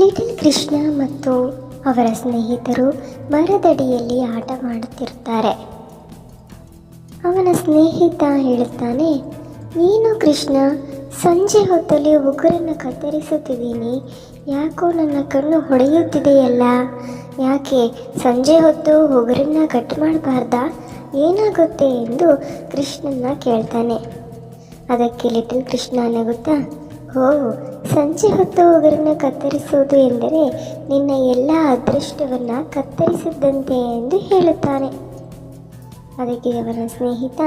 Little Krishna ಮತ್ತು ಅವರ ಸ್ನೇಹಿತರು ಮರದಡಿಯಲ್ಲಿ ಆಟ ಮಾಡುತ್ತಿರುತ್ತಾರೆ. ಅವನ ಸ್ನೇಹಿತ ಹೇಳುತ್ತಾನೆ, ನೀನು ಕೃಷ್ಣ, ಸಂಜೆ ಹೊತ್ತಲ್ಲಿ ಉಗುರನ್ನು ಕತ್ತರಿಸುತ್ತಿದ್ದೀನಿ. ಯಾಕೋ ನನ್ನ ಕಣ್ಣು ಹೊಡೆಯುತ್ತಿದೆಯಲ್ಲ? ಯಾಕೆ ಸಂಜೆ ಹೊತ್ತು ಉಗುರನ್ನ ಕಟ್ ಮಾಡಬಾರ್ದಾ? ಏನಾಗುತ್ತೆ? ಎಂದು ಕೃಷ್ಣನ ಕೇಳ್ತಾನೆ. ಅದಕ್ಕೆ ಲಿಟಲ್ ಕೃಷ್ಣ ನಗುತ್ತಾ ಓ, ಸಂಜೆ ಹೊತ್ತು ಒಗರನ್ನು ಕತ್ತರಿಸುವುದು ಎಂದರೆ ನಿನ್ನ ಎಲ್ಲ ಅದೃಷ್ಟವನ್ನು ಕತ್ತರಿಸಿದ್ದಂತೆ ಎಂದು ಹೇಳುತ್ತಾನೆ. ಅದಕ್ಕೆ ಅವನ ಸ್ನೇಹಿತ,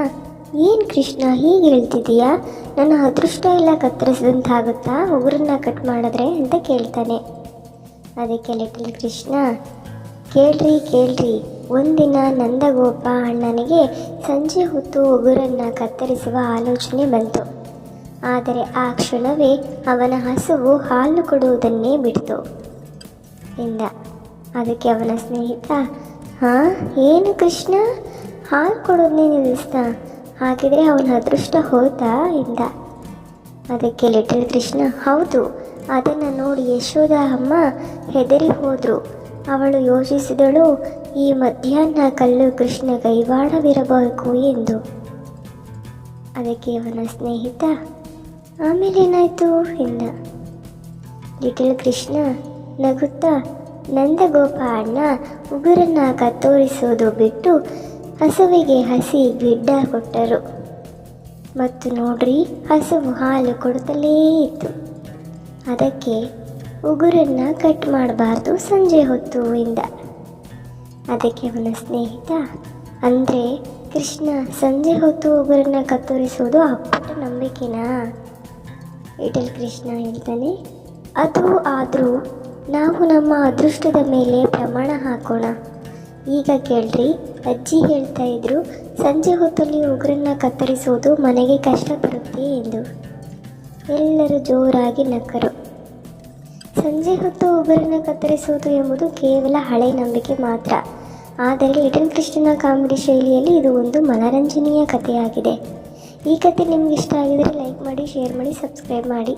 ಏನು ಕೃಷ್ಣ, ಹೀಗೆ ಹೇಳ್ತಿದೀಯಾ ನನ್ನ ಅದೃಷ್ಟ ಎಲ್ಲ ಕತ್ತರಿಸಿದಂತಾಗುತ್ತಾ? ಉಗುರನ್ನ ಕಟ್ ಮಾಡಿದ್ರೆ? ಅಂತ ಕೇಳ್ತಾನೆ. ಅದಕ್ಕೆ ಲಿಟಲ್ ಕೃಷ್ಣ, ಕೇಳ್ರಿ ಕೇಳ್ರಿ. ಒಂದಿನ ನಂದಗೋಪ ಅಣ್ಣನಿಗೆ ಸಂಜೆ ಹೊತ್ತು ಉಗುರನ್ನು ಕತ್ತರಿಸುವ ಆಲೋಚನೆ ಬಂತು. ಆದರೆ ಆ ಕ್ಷಣವೇ ಅವನ ಹಸುವು ಹಾಲು ಕೊಡುವುದನ್ನೇ ಬಿಡ್ತು. ಎಂದ. ಅದಕ್ಕೆ ಅವನ ಸ್ನೇಹಿತ, ಹಾಂ, ಏನು ಕೃಷ್ಣ? ಹಾಲು ಕೊಡೋದನ್ನೇ ನಿಲ್ಲಿಸ್ತಾ? ಹಾಗಿದ್ರೆ ಅವನ ಅದೃಷ್ಟ ಹೋಯ್ತಾ? ಎಂದ. ಅದಕ್ಕೆ ಲಿಟಲ್ ಕೃಷ್ಣ, ಹೌದು, ಅದನ್ನು ನೋಡಿ ಯಶೋದ ಅಮ್ಮ ಹೆದರಿ ಹೋದರು. ಅವಳು ಯೋಚಿಸಿದಳು, ಈ ಮಧ್ಯಾಹ್ನ ಕಲ್ಲು ಕೃಷ್ಣ ಕೈವಾಡವಿರಬೇಕು ಎಂದು. ಅದಕ್ಕೆ ಅವನ ಸ್ನೇಹಿತ ಆಮೇಲೇನಾಯಿತು ಎಂದ ಲಿಟಲ್ ಕೃಷ್ಣ ನಗುತ್ತಾ ನಂದಗೋಪ ಅಣ್ಣ ಉಗುರನ್ನ ಕತ್ತೋರಿಸೋದು ಬಿಟ್ಟು ಹಸುವಿಗೆ ಹಸಿ ಗಿಡ್ಡ ಕೊಟ್ಟರು. ಮತ್ತು ನೋಡ್ರಿ, ಹಸುವು ಹಾಲು ಕೊಡುತ್ತಲೇ ಇತ್ತು. ಅದಕ್ಕೆ ಉಗುರನ್ನ ಕಟ್ ಮಾಡಬಾರ್ದು ಸಂಜೆ ಹೊತ್ತು ಎಂದ ಅದಕ್ಕೆ ಅವನ ಸ್ನೇಹಿತ, ಅಂದರೆ ಕೃಷ್ಣ, ಸಂಜೆ ಹೊತ್ತು ಉಗುರನ್ನ ಕತ್ತರಿಸೋದು ಅಪ್ಪಟ ನಂಬಿಕೆನಾ? ಲಿಟಲ್ ಕೃಷ್ಣ ಹೇಳ್ತಾನೆ, ಅದು ಆದರೂ ನಾವು ನಮ್ಮ ಅದೃಷ್ಟದ ಮೇಲೆ ಪ್ರಮಾಣ ಹಾಕೋಣ. ಈಗ ಕೇಳ್ರಿ, ಅಜ್ಜಿ ಹೇಳ್ತಾ ಇದ್ರು, ಸಂಜೆ ಹೊತ್ತಲ್ಲಿ ಉಗ್ರನ್ನ ಕತ್ತರಿಸೋದು ಮನೆಗೆ ಕಷ್ಟ ಬರುತ್ತೆ ಎಂದು. ಎಲ್ಲರೂ ಜೋರಾಗಿ ನಕ್ಕರು. ಸಂಜೆ ಹೊತ್ತು ಉಗ್ರನ್ನ ಕತ್ತರಿಸುವುದು ಎಂಬುದು ಕೇವಲ ಹಳೆ ನಂಬಿಕೆ ಮಾತ್ರ. ಆದರೆ ಇಟಲ್ ಕೃಷ್ಣನ ಕಾಮಿಡಿ ಶೈಲಿಯಲ್ಲಿ ಇದು ಒಂದು ಮನರಂಜನೀಯ ಕಥೆಯಾಗಿದೆ. ಈ ಕತೆ ನಿಮ್ಗೆ ಇಷ್ಟ ಆಗಿದರೆ ಲೈಕ್ ಮಾಡಿ ಶೇರ್ ಮಾಡಿ ಸಬ್ಸ್ಕ್ರೈಬ್ ಮಾಡಿ.